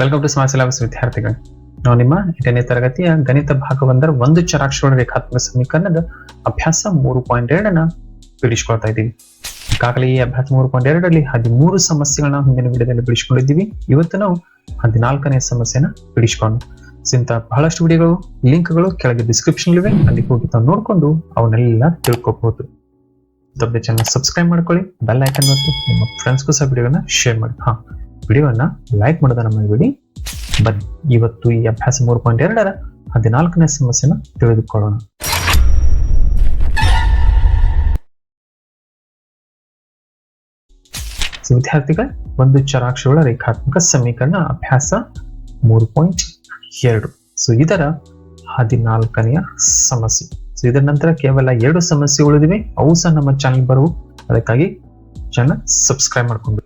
Welcome to smart syllabus ವಿದ್ಯಾರ್ಥಿಗಳು. ನಾವು ನಿಮ್ಮ ಎಂಟನೇ ತರಗತಿಯ ಗಣಿತ ಭಾಗ ಒಂದರ ಒಂದು ಚರಾಕ್ಷರ ರೇಖಾತ್ಮಕ ಸಮೀಕರಣದ ಅಭ್ಯಾಸ ಮೂರು ಪಾಯಿಂಟ್ ಎರಡನ್ನ ಬಿಡಿಸ್ಕೊಳ್ತಾ ಇದ್ದೀವಿ. ಈಗಾಗಲೇ ಈ ಅಭ್ಯಾಸ ಮೂರು ಪಾಯಿಂಟ್ ಎರಡರಲ್ಲಿ ಹದಿಮೂರು ಸಮಸ್ಯೆಗಳನ್ನ ಹಿಂದಿನ ವಿಡಿಯೋದಲ್ಲಿ ಬಿಡಿಸ್ಕೊಂಡಿದ್ದೀವಿ. ಇವತ್ತು ನಾವು ಹದಿನಾಲ್ಕನೇ ಸಮಸ್ಯೆನ ಬಿಡಿಸ್ಕೊಂಡು ಇಂಥ ಬಹಳಷ್ಟು ವಿಡಿಯೋಗಳು, ಲಿಂಕ್ಗಳು ಕೆಳಗೆ ಡಿಸ್ಕ್ರಿಪ್ಷನ್ ಇವೆ ಅಲ್ಲಿ ಹೋಗಿ ತಾವು ನೋಡ್ಕೊಂಡು ಅವನ್ನೆಲ್ಲ ತಿಳ್ಕೊಬಹುದು ಚಾನಲ್ ಸಬ್ಸ್ಕ್ರೈಬ್ ಮಾಡ್ಕೊಳ್ಳಿ ಬೆಲ್ ಐಕನ್ ಮತ್ತು ನಿಮ್ಮ ಫ್ರೆಂಡ್ಸ್ಗೂ ಸಹ ವಿಡಿಯೋನ ಶೇರ್ ಮಾಡಿ. ಹಾ ವಿಡಿಯೋನ ಲೈಕ್ ಮಾಡೋದನ್ನ ಮಾಡಬೇಡಿ ಬಟ್ ಇವತ್ತು ಈ ಅಭ್ಯಾಸ ಮೂರು ಪಾಯಿಂಟ್ ಎರಡರ ಹದಿನಾಲ್ಕನೇ ಸಮಸ್ಯೆನ ತಿಳಿದುಕೊಳ್ಳೋಣ. ವಿದ್ಯಾರ್ಥಿಗಳ, ಒಂದು ಚರಾಕ್ಷಗಳ ರೇಖಾತ್ಮಕ ಸಮೀಕರಣ ಅಭ್ಯಾಸ ಮೂರು ಪಾಯಿಂಟ್ ಎರಡು. ಸೊ ಇದರ ಹದಿನಾಲ್ಕನೆಯ ಸಮಸ್ಯೆ. ಸೊ ಇದರ ನಂತರ ಕೇವಲ ಎರಡು ಸಮಸ್ಯೆ ಉಳಿದಿವೆ ಅವು ಸಹ ನಮ್ಮ ಚಾನಲ್ ಬರುವು. ಅದಕ್ಕಾಗಿ ಚಾನಲ್ ಸಬ್ಸ್ಕ್ರೈಬ್ ಮಾಡ್ಕೊಂಡು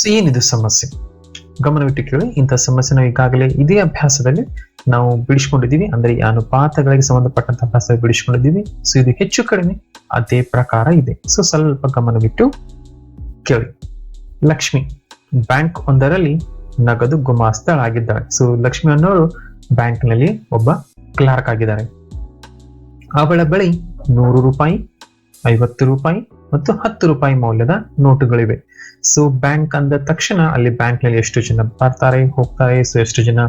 ಸೊ ಏನಿದು ಸಮಸ್ಯೆ? ಗಮನವಿಟ್ಟು ಕೇಳಿ ಇಂಥ ಸಮಸ್ಯೆ ನಾವು ಈಗಾಗಲೇ ಇದೇ ಅಭ್ಯಾಸದಲ್ಲಿ ನಾವು ಬಿಡಿಸ್ಕೊಂಡಿದ್ದೀವಿ. ಅಂದ್ರೆ ಈ ಅನುಪಾತಗಳಿಗೆ ಸಂಬಂಧಪಟ್ಟಂತ ಅಭ್ಯಾಸ ಬಿಡಿಸ್ಕೊಂಡಿದ್ದೀವಿ. ಸೊ, ಇದು ಹೆಚ್ಚು ಕಡಿಮೆ ಅದೇ ಪ್ರಕಾರ ಇದೆ. ಸೊ, ಸ್ವಲ್ಪ ಗಮನವಿಟ್ಟು ಕೇಳಿ. ಲಕ್ಷ್ಮಿ, ಬ್ಯಾಂಕ್ ಒಂದರಲ್ಲಿ ನಗದು ಗುಮಾಸ್ತಳಾಗಿದ್ದಾಳೆ. ಸೊ, ಲಕ್ಷ್ಮಿ ಅನ್ನೋರು ಬ್ಯಾಂಕ್ನಲ್ಲಿ ಒಬ್ಬ ಕ್ಲಾರ್ಕ್ ಆಗಿದ್ದಾರೆ. ಅವಳ ಬಳಿ ನೂರು ರೂಪಾಯಿ, ಐವತ್ತು ರೂಪಾಯಿ ಮತ್ತು ಹತ್ತು ರೂಪಾಯಿ ಮೌಲ್ಯದ ನೋಟುಗಳಿವೆ. ಸೊ ಬ್ಯಾಂಕ್ ಅಂದ ತಕ್ಷಣ ಅಲ್ಲಿ ಬ್ಯಾಂಕ್ನಲ್ಲಿ ಎಷ್ಟು ಜನ ಬರ್ತಾರೆ, ಹೋಗ್ತಾರೆ ಸೊ ಎಷ್ಟು ಜನ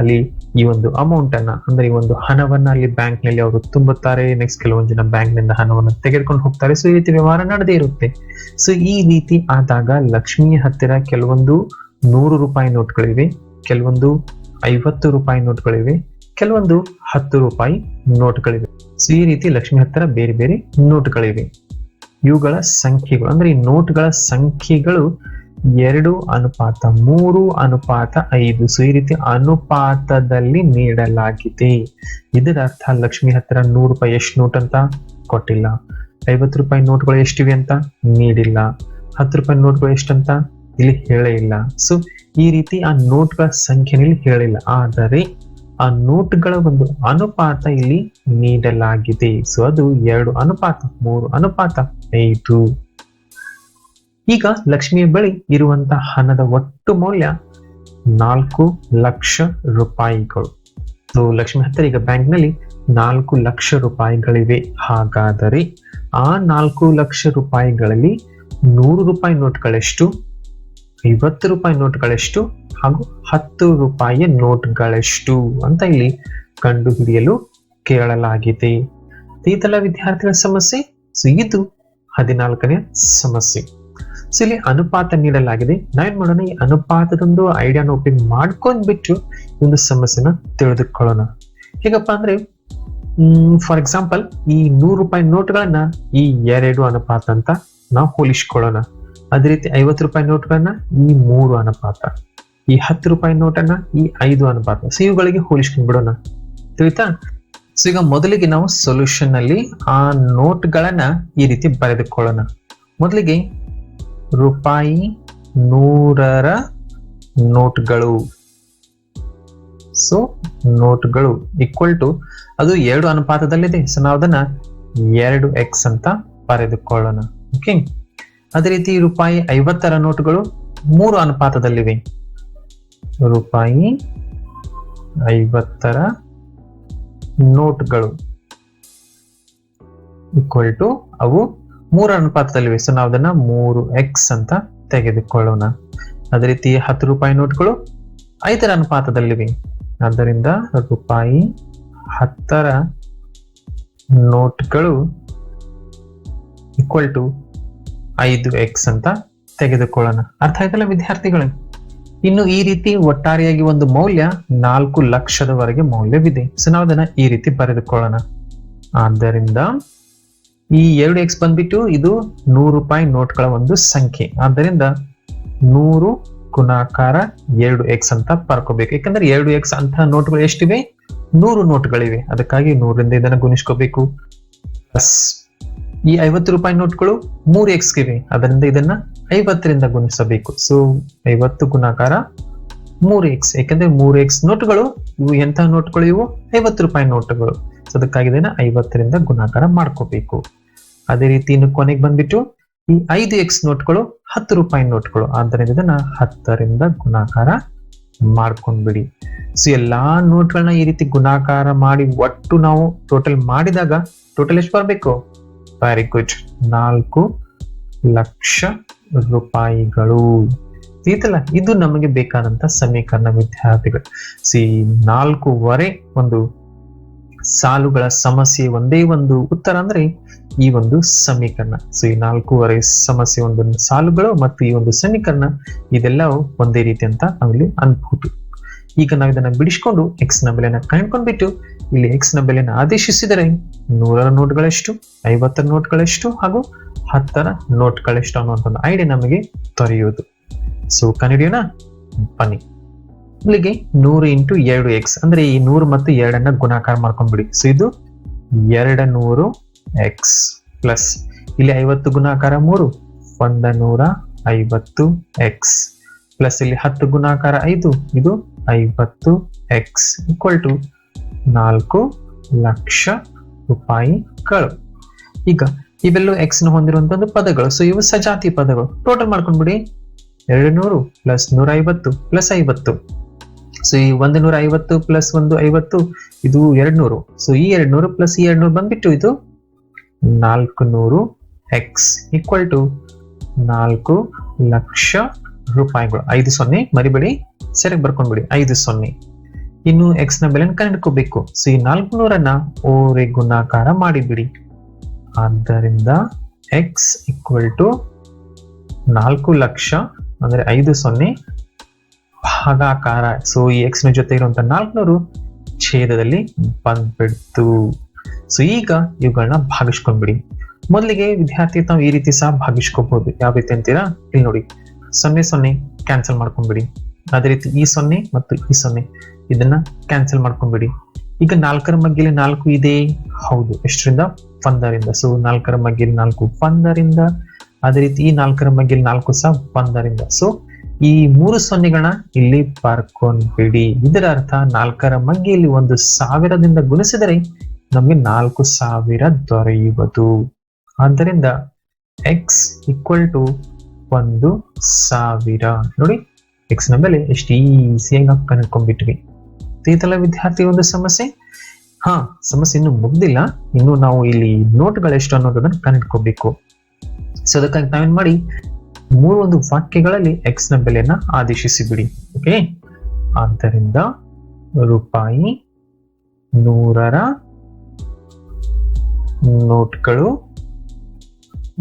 ಅಲ್ಲಿ ಈ ಒಂದು ಅಮೌಂಟ್ ಅನ್ನ, ಅಂದ್ರೆ ಈ ಒಂದು ಹಣವನ್ನ ಅಲ್ಲಿ ಬ್ಯಾಂಕ್ನಲ್ಲಿ ಅವರು ತುಂಬುತ್ತಾರೆ ನೆಕ್ಸ್ಟ್ ಕೆಲವೊಂದು ಜನ ಬ್ಯಾಂಕ್ನಿಂದ ಹಣವನ್ನು ತೆಗೆದುಕೊಂಡು ಹೋಗ್ತಾರೆ. ಸೊ ಈ ರೀತಿ ವ್ಯವಹಾರ ನಡೆದೇ ಇರುತ್ತೆ. ಸೊ ಈ ರೀತಿ ಆದಾಗ ಲಕ್ಷ್ಮಿಯ ಹತ್ತಿರ ಕೆಲವೊಂದು ನೂರು ರೂಪಾಯಿ ನೋಟ್ಗಳಿವೆ, ಕೆಲವೊಂದು ಐವತ್ತು ರೂಪಾಯಿ ನೋಟ್ಗಳಿವೆ, ಕೆಲವೊಂದು ಹತ್ತು ರೂಪಾಯಿ ನೋಟ್ಗಳಿವೆ. ಸೊ ಈ ರೀತಿ ಲಕ್ಷ್ಮಿ ಹತ್ತಿರ ಬೇರೆ ಬೇರೆ ನೋಟ್ಗಳಿವೆ. ಇವುಗಳ ಸಂಖ್ಯೆಗಳು. ಅಂದ್ರೆ ಈ ನೋಟ್ಗಳ ಸಂಖ್ಯೆಗಳು ಎರಡು ಅನುಪಾತ, ಮೂರು ಅನುಪಾತ, ಐದು. ಸೊ ಈ ರೀತಿ ಅನುಪಾತದಲ್ಲಿ ನೀಡಲಾಗಿದೆ. ಇದರ ಅರ್ಥ ಲಕ್ಷ್ಮಿ ಹತ್ತಿರ ನೂರು ರೂಪಾಯಿ ಎಷ್ಟು ನೋಟ್ ಅಂತ ಕೊಟ್ಟಿಲ್ಲ. ಐವತ್ತು ರೂಪಾಯಿ ನೋಟ್ಗಳು ಎಷ್ಟಿವೆ ಅಂತ ನೀಡಿಲ್ಲ. ಹತ್ತು ರೂಪಾಯಿ ನೋಟ್ಗಳು ಎಷ್ಟಂತ ಇಲ್ಲಿ ಹೇಳೇ ಇಲ್ಲ. ಸೊ ಈ ರೀತಿ ಆ ನೋಟ್ಗಳ ಸಂಖ್ಯೆನಲ್ಲಿ ಹೇಳಿಲ್ಲ ಆದರೆ ಆ ನೋಟ್ಗಳ ಒಂದು ಅನುಪಾತ ಇಲ್ಲಿ ನೀಡಲಾಗಿದೆ. ಸೊ ಅದು ಎರಡು ಅನುಪಾತ, ಮೂರು ಅನುಪಾತ, ಐದು. ಈಗ ಲಕ್ಷ್ಮಿಯ ಬಳಿ ಇರುವಂತಹ ಹಣದ ಒಟ್ಟು ಮೌಲ್ಯ ನಾಲ್ಕು ಲಕ್ಷ ರೂಪಾಯಿಗಳು. ಸೊ ಲಕ್ಷ್ಮಿ ಹತ್ತಿರ ಈಗ ಬ್ಯಾಂಕ್ನಲ್ಲಿ ನಾಲ್ಕು ಲಕ್ಷ ರೂಪಾಯಿಗಳಿವೆ. ಹಾಗಾದರೆ ಆ ನಾಲ್ಕು ಲಕ್ಷ ರೂಪಾಯಿಗಳಲ್ಲಿ ನೂರು ರೂಪಾಯಿ ನೋಟ್ಗಳೆಷ್ಟು ಐವತ್ತು ರೂಪಾಯಿ ನೋಟ್ಗಳೆಷ್ಟು ಹಾಗೂ ಹತ್ತು ರೂಪಾಯಿಯ ನೋಟ್ಗಳೆಷ್ಟು ಅಂತ ಇಲ್ಲಿ ಕಂಡುಹಿಡಿಯಲು ಕೇಳಲಾಗಿದೆ. ಇದೆಲ್ಲ ವಿದ್ಯಾರ್ಥಿಗಳ ಸಮಸ್ಯೆ, ಸೊ ಇದು ಹದಿನಾಲ್ಕನೇ ಸಮಸ್ಯೆ. ಸೊ ಇಲ್ಲಿ ಅನುಪಾತ ನೀಡಲಾಗಿದೆ. ನಾವೇನ್ ಮಾಡೋಣ, ಈ ಅನುಪಾತದೊಂದು ಐಡಿಯಾನ ಉಪಯೋಗ ಮಾಡ್ಕೊಂಡ್ಬಿಟ್ಟು ಈ ಒಂದು ಸಮಸ್ಯೆನ ತಿಳಿದುಕೊಳ್ಳೋಣ. ಹೇಗಪ್ಪ ಅಂದ್ರೆ ಫಾರ್ ಎಕ್ಸಾಂಪಲ್ ಈ ನೂರು ರೂಪಾಯಿ ನೋಟ್ಗಳನ್ನ ಈ ಎರಡು ಅನುಪಾತ ಅಂತ ನಾವು ಹೋಲಿಸ್ಕೊಳ್ಳೋಣ. ಅದೇ ರೀತಿ ಐವತ್ತು ರೂಪಾಯಿ ನೋಟ್ಗಳನ್ನ ಈ ಮೂರು ಅನುಪಾತ, ಈ ಹತ್ತು ರೂಪಾಯಿ ನೋಟನ್ನ ಈ ಐದು ಅನುಪಾತ. ಸೊ ಇವುಗಳಿಗೆ ಹೋಲಿಸ್ಕೊಂಡ್ ಬಿಡೋಣ. ತಿಳಿತಾ? ಸೊ ಈಗ ಮೊದಲಿಗೆ ನಾವು ಸೊಲ್ಯೂಷನ್ ಅಲ್ಲಿ ಆ ನೋಟ್ಗಳನ್ನ ಈ ರೀತಿ ಬರೆದುಕೊಳ್ಳೋಣ. ಮೊದಲಿಗೆ ರೂಪಾಯಿ ನೂರರ ನೋಟ್ಗಳು. ಸೊ ನೋಟ್ಗಳು ಈಕ್ವಲ್ ಟು ಅದು ಎರಡು ಅನುಪಾತದಲ್ಲಿದೆ. ಸೊ ನಾವು ಅದನ್ನ ಎರಡು ಎಕ್ಸ್ ಅಂತ ಬರೆದುಕೊಳ್ಳೋಣ. ಓಕೆ ಅದೇ ರೀತಿ ರೂಪಾಯಿ ಐವತ್ತರ ನೋಟುಗಳು ಮೂರು ಅನುಪಾತದಲ್ಲಿವೆ. ರೂಪಾಯಿ ಐವತ್ತರ ನೋಟ್ಗಳು ಈಕ್ವಲ್ ಟು ಅವು ಮೂರು ಅನುಪಾತದಲ್ಲಿವೆ. ಸೊ ನಾವು ಅದನ್ನ ಮೂರು ಎಕ್ಸ್ ಅಂತ ತೆಗೆದುಕೊಳ್ಳೋಣ. ಅದೇ ರೀತಿ ಹತ್ತು ರೂಪಾಯಿ ನೋಟ್ಗಳು ಐದರ ಅನುಪಾತದಲ್ಲಿವೆ. ಆದ್ದರಿಂದ ರೂಪಾಯಿ ಹತ್ತರ ನೋಟ್ಗಳು ಈಕ್ವಲ್ ಟು ಐದು ಎಕ್ಸ್ ಅಂತ ತೆಗೆದುಕೊಳ್ಳೋಣ. ಅರ್ಥ ಆಯ್ತಲ್ಲ ವಿದ್ಯಾರ್ಥಿಗಳು? ಇನ್ನು ಈ ರೀತಿ ಒಟ್ಟಾರೆಯಾಗಿ ಒಂದು ಮೌಲ್ಯ ನಾಲ್ಕು ಲಕ್ಷದವರೆಗೆ ಮೌಲ್ಯವಿದೆ. ಸೊ ನಾವು ಅದನ್ನ ಈ ರೀತಿ ಬರೆದುಕೊಳ್ಳೋಣ. ಆದ್ದರಿಂದ ಈ ಎರಡು ಎಕ್ಸ್ ಬಂದ್ಬಿಟ್ಟು ಇದು ನೂರು ರೂಪಾಯಿ ನೋಟ್ಗಳ ಒಂದು ಸಂಖ್ಯೆ. ಆದ್ದರಿಂದ ನೂರು ಗುಣಾಕಾರ ಎರಡು ಎಕ್ಸ್ ಅಂತ ಬರ್ಕೋಬೇಕು ಯಾಕಂದ್ರೆ ಎರಡು ಎಕ್ಸ್ ಅಂತ ನೋಟ್ಗಳು ಎಷ್ಟಿವೆ? ನೂರು ನೋಟ್ಗಳಿವೆ. ಅದಕ್ಕಾಗಿ ನೂರರಿಂದ ಇದನ್ನ ಗುಣಿಸ್ಕೋಬೇಕು. ಪ್ಲಸ್ ಈ ಐವತ್ತು ರೂಪಾಯಿ ನೋಟ್ಗಳು ಮೂರು ಎಕ್ಸ್ ಗಿವೆ ಅದರಿಂದ ಇದನ್ನ ಐವತ್ತರಿಂದ ಗುಣಿಸಬೇಕು. ಸೊ ಐವತ್ತು ಗುಣಾಕಾರ ಮೂರು ಎಕ್ಸ್ ಯಾಕಂದ್ರೆ ಮೂರು ಎಕ್ಸ್ ನೋಟ್ಗಳು, ಇವು ಎಂತಹ ನೋಟ್ಗಳು ಇವು? ಐವತ್ತು ರೂಪಾಯಿ ನೋಟ್ಗಳು. ಸೊ ಅದಕ್ಕಾಗಿ ಇದನ್ನ ಐವತ್ತರಿಂದ ಗುಣಾಕಾರ ಮಾಡ್ಕೋಬೇಕು. ಅದೇ ರೀತಿ ಇನ್ನು ಕೊನೆಗೆ ಬಂದ್ಬಿಟ್ಟು, ಈ ಐದು ಎಕ್ಸ್ ನೋಟ್ಗಳು ಹತ್ತು ರೂಪಾಯಿ ನೋಟ್ಗಳು. ಆದ್ದರಿಂದ ಇದನ್ನ ಹತ್ತರಿಂದ ಗುಣಾಕಾರ ಮಾಡ್ಕೊಂಡ್ಬಿಡಿ. ಸೊ ಎಲ್ಲಾ ನೋಟ್ಗಳನ್ನ ಈ ರೀತಿ ಗುಣಾಕಾರ ಮಾಡಿ ಒಟ್ಟು ನಾವು ಟೋಟಲ್ ಮಾಡಿದಾಗ ಟೋಟಲ್ ಎಷ್ಟು ಬರಬೇಕು? ಗುಡ್ ನಾಲ್ಕು ಲಕ್ಷ ರೂಪಾಯಿಗಳು. ಇದಲ್ಲ, ಇದು ನಮಗೆ ಬೇಕಾದಂತ ಸಮೀಕರಣ ವಿದ್ಯಾರ್ಥಿಗಳು. ಸಿ, ನಾಲ್ಕೂವರೆ ಒಂದು ಸಾಲುಗಳ ಸಮಸ್ಯೆ ಒಂದೇ ಒಂದು ಉತ್ತರ ಅಂದ್ರೆ ಈ ಒಂದು ಸಮೀಕರಣ. ಸೊ ಈ ನಾಲ್ಕೂವರೆ ಸಮಸ್ಯೆ ಒಂದೊಂದು ಸಾಲುಗಳು ಮತ್ತು ಈ ಒಂದು ಸಮೀಕರಣ, ಇದೆಲ್ಲವೂ ಒಂದೇ ರೀತಿ ಅಂತ ನಾವಿಲ್ಲಿ ಅನ್ಬಹುದು ಈಗ ನಾವು ಇದನ್ನ ಬಿಡಿಸ್ಕೊಂಡು ಎಕ್ಸ್ನ ಬೆಲೆನ ಕಂಡುಕೊಂಡ್ಬಿಟ್ಟು ಇಲ್ಲಿ ಎಕ್ಸ್ನ ಬೆಲೆನ ಆದೇಶಿಸಿದರೆ ನೂರರ ನೋಟ್ಗಳೆಷ್ಟು, ಐವತ್ತರ ನೋಟ್ಗಳೆಷ್ಟು ಹಾಗೂ ಹತ್ತರ ನೋಟ್ಗಳೆಷ್ಟು ಅನ್ನುವಂಥ ಒಂದು ಐಡಿಯಾ ನಮಗೆ ದೊರೆಯುವುದು. ಸೊ ಕನ್ನಡಿಯೋಣ ಬನ್ನಿ. ಇಲ್ಲಿಗೆ ನೂರು ಇಂಟು ಎರಡು ಎಕ್ಸ್ ಅಂದ್ರೆ ಈ ನೂರು ಮತ್ತು ಎರಡನ್ನ ಗುಣಾಕಾರ ಮಾಡ್ಕೊಂಡ್ಬಿಡಿ. ಸೊ ಇದು ಎರಡ ನೂರು ಎಕ್ಸ್ ಪ್ಲಸ್ ಇಲ್ಲಿ ಐವತ್ತು ಗುಣಾಕಾರ ಮೂರು, ಒಂದ ನೂರ ಐವತ್ತು ಎಕ್ಸ್ ಪ್ಲಸ್ ಇಲ್ಲಿ ಹತ್ತು ಗುಣಾಕಾರ ಐದು, ಇದು ಐವತ್ತು ಎಕ್ಸ್ ಈಕ್ವಲ್ ಟು ನಾಲ್ಕು ಲಕ್ಷ ರೂಪಾಯಿಗಳು ಈಗ ಇವೆಲ್ಲೂ ಎಕ್ಸ್ನ ಹೊಂದಿರುವಂತ ಒಂದು ಪದಗಳು. ಸೊ ಇವು ಸಜಾತಿ ಪದಗಳು. ಟೋಟಲ್ ಮಾಡ್ಕೊಂಡ್ಬಿಡಿ. ಎರಡು ನೂರು ಪ್ಲಸ್ ನೂರ ಐವತ್ತು. ಪ್ಲಸ್ ಐವತ್ತು ಸೊ ಈ ಒಂದು ನೂರ ಐವತ್ತು ಪ್ಲಸ್ ಒಂದು ಐವತ್ತು ಇದು ಎರಡ್ ನೂರು ಸೊ ಈ ಎರಡ್ ನೂರು ಪ್ಲಸ್ ಈ ಎರಡ್ ನೂರು ಬಂದ್ಬಿಟ್ಟು ಇದು ನಾಲ್ಕು ನೂರು ಎಕ್ಸ್ ಈಕ್ವಲ್ ಟು ನಾಲ್ಕು ಲಕ್ಷ ರೂಪಾಯಿಗಳು. ಐದು ಸೊನ್ನೆ, ಮರಿಬೇಡಿ. ಸರಿಯಾಗಿ ಬರ್ಕೊಂಡ್ಬಿಡಿ. ಐದು ಸೊನ್ನೆ. ಇನ್ನು ಎಕ್ಸ್ನ ಬೆಲೆ ಕಂಡುಕೋಬೇಕು. ಸೊ ಈ ನಾಲ್ಕು ನೂರನ್ನ ಓರೆ ಗುಣಾಕಾರ ಮಾಡಿಬಿಡಿ. ಆದ್ದರಿಂದ ಎಕ್ಸ್ ಈಕ್ವಲ್ ಟು ನಾಲ್ಕು ಲಕ್ಷ, ಅಂದ್ರೆ ಐದು ಸೊನ್ನೆ ಭಾಗಾಕಾರ. ಸೊ ಈ ಎಕ್ಸ್ನ ಜೊತೆ ಇರುವಂತ ನಾಲ್ಕುನೂರು ಛೇದದಲ್ಲಿ ಬಂದ್ಬಿಡ್ತು. ಸೊ ಈಗ ಇವುಗಳನ್ನ ಭಾಗಿಸ್ಕೊಂಡ್ಬಿಡಿ. ಮೊದಲಿಗೆ ವಿದ್ಯಾರ್ಥಿ ತಾವು ಈ ರೀತಿ ಸಹ ಭಾಗಿಸ್ಕೋಬಹುದು ಯಾವ ರೀತಿ ಅಂತೀರಾ? ಇಲ್ಲಿ ನೋಡಿ. ಸೊನ್ನೆ ಸೊನ್ನೆ ಕ್ಯಾನ್ಸಲ್ ಮಾಡ್ಕೊಂಡ್ಬಿಡಿ. ಅದೇ ರೀತಿ ಈ ಸೊನ್ನೆ ಮತ್ತು ಈ ಸೊನ್ನೆ. ಇದನ್ನ ಕ್ಯಾನ್ಸಲ್ ಮಾಡ್ಕೊಂಡ್ಬಿಡಿ. ಈಗ ನಾಲ್ಕರ ಮಗ್ಗಿಲಿ ನಾಲ್ಕು ಇದೆ. ಹೌದು, ಎಷ್ಟರಿಂದ? ಒಂದರಿಂದ. ಸೊ ನಾಲ್ಕರ ಮಗ್ಗಿಲಿ ನಾಲ್ಕು, ಒಂದರಿಂದ. ಅದೇ ರೀತಿ ಈ ನಾಲ್ಕರ ಮಗ್ಗಿಲಿ ನಾಲ್ಕು ಸಹ ಒಂದರಿಂದ. ಸೊ ಈ ಮೂರು ಸೊನ್ನೆಗಳನ್ನ ಇಲ್ಲಿ ಬರ್ಕೊಂಡ್ಬಿಡಿ ಇದರ ಅರ್ಥ ನಾಲ್ಕರ ಮಗ್ಗಿಯಲ್ಲಿ ಒಂದು ಸಾವಿರದಿಂದ ಗುಣಿಸಿದರೆ ನಮಗೆ ನಾಲ್ಕು ಸಾವಿರ ದೊರೆಯುವುದು. ಆದ್ದರಿಂದ ಎಕ್ಸ್ ಈಕ್ವಲ್ ಟು ಒಂದು ಸಾವಿರ. ನೋಡಿ ಎಕ್ಸ್ನ ಬೆಲೆ ಎಷ್ಟು ಈಸಿಯಾಗಿ ನಾವು ಕಂಡುಕೊಂಡ್ಬಿಟ್ವಿ ಇದೆಲ್ಲ ವಿದ್ಯಾರ್ಥಿ ಒಂದು ಸಮಸ್ಯೆ. ಹಾ, ಸಮಸ್ಯೆ ಇನ್ನು ಮುಗ್ದಿಲ್ಲ. ಇನ್ನು ನಾವು ಇಲ್ಲಿ ನೋಟ್ಗಳೆಷ್ಟು ಅನ್ನೋದನ್ನ ಕಂಡುಕೋಬೇಕು ಸೊ ಅದಕ್ಕಾಗಿ ನಾವೇನ್ ಮಾಡಿ ಮೂರು ಒಂದು ವಾಕ್ಯಗಳಲ್ಲಿ ಎಕ್ಸ್ನ ಬೆಲೆಯನ್ನ ಆದೇಶಿಸಿ ಬಿಡಿ ಓಕೆ ಆದ್ದರಿಂದ ರೂಪಾಯಿ ನೂರರ ನೋಟ್ಗಳು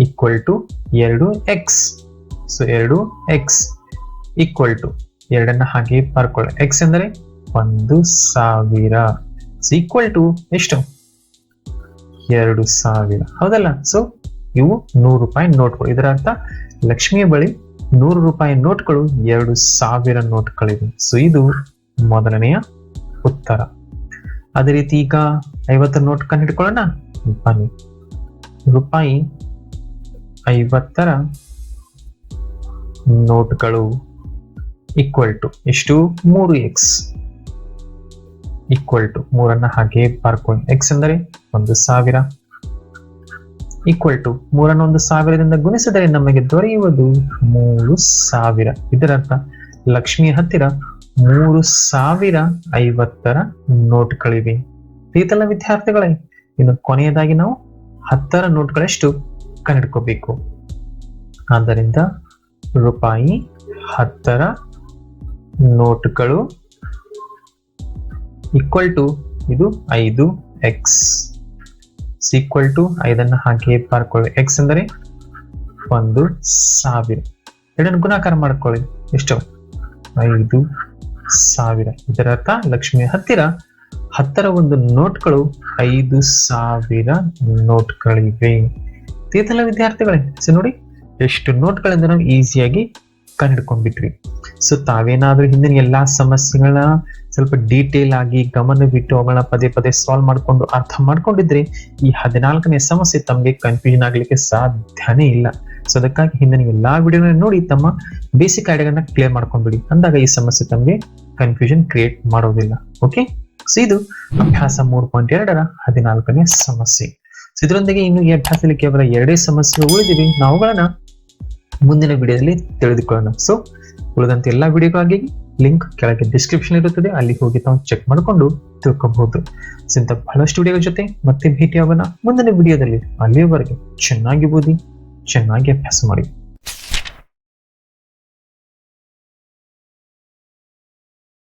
ಈಕ್ವಲ್ ಟು ಎರಡು ಎಕ್ಸ್ ಸೊ ಎರಡು ಎಕ್ಸ್ ಈಕ್ವಲ್ ಟು ಎರಡನ್ನ ಹಾಗೆ ಬರ್ಕೊಳ್ಳಿ ಎಕ್ಸ್ ಅಂದ್ರೆ ಒಂದು ಸಾವಿರ. ಈಕ್ವಲ್ ಟು ಎಷ್ಟು? ಎರಡು ಸಾವಿರ. ಹೌದಲ್ಲ? ಸೊ ಇವು ನೂರು ರೂಪಾಯಿ ನೋಟ್ಗಳು. ಇದರ ಅರ್ಥ, ಲಕ್ಷ್ಮಿಯ ಬಳಿ ನೂರು ರೂಪಾಯಿ ನೋಟ್ಗಳು, ಎರಡು ಸಾವಿರ ನೋಟ್ಗಳಿವೆ. ಸೊ ಇದು ಮೊದಲನೆಯ ಉತ್ತರ. ಅದೇ ರೀತಿ ಈಗ ಐವತ್ತು ನೋಟ್ ಕಂಡಿಡ್ಕೊಳ್ಳೋಣ ಬನ್ನಿ. ರೂಪಾಯಿ ಐವತ್ತರ ನೋಟ್ಗಳು. ಈಕ್ವಲ್ ಟು ಎಷ್ಟು ಮೂರು ಎಕ್ಸ್ ಈಕ್ವಲ್ ಟು ಮೂರನ್ನ ಹಾಗೆ ಬರ್ಕೊಂಡು ಎಕ್ಸ್ ಅಂದರೆ ಒಂದು ಸಾವಿರ. ಈಕ್ವಲ್ ಟು ಮೂರನ್ನು ಒಂದು ಸಾವಿರದಿಂದ ಗುಣಿಸಿದರೆ ನಮಗೆ ದೊರೆಯುವುದು ಮೂರು ಸಾವಿರ. ಇದರರ್ಥ ಲಕ್ಷ್ಮಿಯ ಹತ್ತಿರ ಮೂರು ಸಾವಿರ ಐವತ್ತರ ನೋಟ್ಗಳಿವೆ. ಈತಲ್ಲ ವಿದ್ಯಾರ್ಥಿಗಳೇ, ಇನ್ನು ಕೊನೆಯದಾಗಿ ನಾವು ಹತ್ತರ ನೋಟ್ಗಳಷ್ಟು ಕಂಡುಹಿಡ್ಕೋಬೇಕು ಆದ್ದರಿಂದ ರೂಪಾಯಿ ಹತ್ತರ ನೋಟ್ಗಳು ಈಕ್ವಲ್ ಟು ಇದು ಐದು ಎಕ್ಸ್ ಈಕ್ವಲ್ ಟು ಐದನ್ನ ಹಾಕಿ ಪಾರ್ಕೊಳ್ಳಿ ಎಕ್ಸ್ ಅಂದರೆ ಒಂದು ಸಾವಿರ. ಎರಡನ್ನು ಗುಣಾಕಾರ ಮಾಡ್ಕೊಳ್ಳಿ. ಎಷ್ಟು? ಐದು ಸಾವಿರ. ಇದರರ್ಥ ಲಕ್ಷ್ಮಿಯ ಹತ್ತಿರ ಹತ್ತರ ಒಂದು ನೋಟ್ಗಳು ಐದು ಸಾವಿರ ನೋಟ್ಗಳಿವೆ. ತೀರ್ಥಲ ವಿದ್ಯಾರ್ಥಿಗಳೇ. ನೋಡಿ, ಎಷ್ಟು ನೋಟ್ಗಳಿಂದ ನಾವು ಈಸಿಯಾಗಿ ಕಂಡುಹಿಡ್ಕೊಂಡ್ಬಿಟ್ವಿ ಸೊ ತಾವೇನಾದ್ರೂ ಹಿಂದಿನ ಎಲ್ಲಾ ಸಮಸ್ಯೆಗಳನ್ನ ಸ್ವಲ್ಪ ಡೀಟೇಲ್ ಆಗಿ ಗಮನ ಬಿಟ್ಟು ಅವುಗಳನ್ನ ಪದೇ ಪದೇ ಸಾಲ್ವ್ ಮಾಡ್ಕೊಂಡು ಅರ್ಥ ಮಾಡ್ಕೊಂಡಿದ್ರೆ ಈ ಹದಿನಾಲ್ಕನೇ ಸಮಸ್ಯೆ ತಮಗೆ ಕನ್ಫ್ಯೂಷನ್ ಆಗ್ಲಿಕ್ಕೆ ಸಾಧ್ಯನೇ ಇಲ್ಲ. ಸೊ ಅದಕ್ಕಾಗಿ ಹಿಂದಿನ ಎಲ್ಲಾ ವಿಡಿಯೋನ ನೋಡಿ ತಮ್ಮ ಬೇಸಿಕ್ ಐಡಿಯಾಗಳನ್ನ ಕ್ಲಿಯರ್ ಮಾಡ್ಕೊಂಡ್ಬಿಡಿ. ಅಂದಾಗ ಈ ಸಮಸ್ಯೆ ತಮಗೆ ಕನ್ಫ್ಯೂಷನ್ ಕ್ರಿಯೇಟ್ ಮಾಡೋದಿಲ್ಲ. ಓಕೆ ಸೊ ಇದು ಅಭ್ಯಾಸ ಮೂರು ಪಾಯಿಂಟ್ ಎರಡರ ಹದಿನಾಲ್ಕನೇ ಸಮಸ್ಯೆ. ಸೊ ಇದರೊಂದಿಗೆ ಇನ್ನು ಈ ಅಭ್ಯಾಸದಲ್ಲಿ ಕೇವಲ ಎರಡೇ ಸಮಸ್ಯೆ ಉಳಿದಿವೆ. ನಾವುಗಳನ್ನ ಮುಂದಿನ ವಿಡಿಯೋದಲ್ಲಿ ತಿಳಿದುಕೊಳ್ಳೋಣ. ಸೊ ಉಳಿದಂತೆ ಎಲ್ಲಾ ವಿಡಿಯೋಗಾಗಿ ಲಿಂಕ್ ಕೆಳಗೆ ಡಿಸ್ಕ್ರಿಪ್ಷನ್ ಇರುತ್ತದೆ. ಅಲ್ಲಿ ಹೋಗಿ ತಾವು ಚೆಕ್ ಮಾಡಿಕೊಂಡು ತಿಳ್ಕೊಬಹುದು. ಇಂಥ ಬಹಳಷ್ಟು ವಿಡಿಯೋ ಜೊತೆ ಮತ್ತೆ ಭೇಟಿಯಾಗೋಣ. ಮುಂದಿನ ವಿಡಿಯೋದಲ್ಲಿ ಅಲ್ಲಿಯವರೆಗೆ ಚೆನ್ನಾಗಿ ಓದಿ, ಚೆನ್ನಾಗಿ ಅಭ್ಯಾಸ ಮಾಡಿ.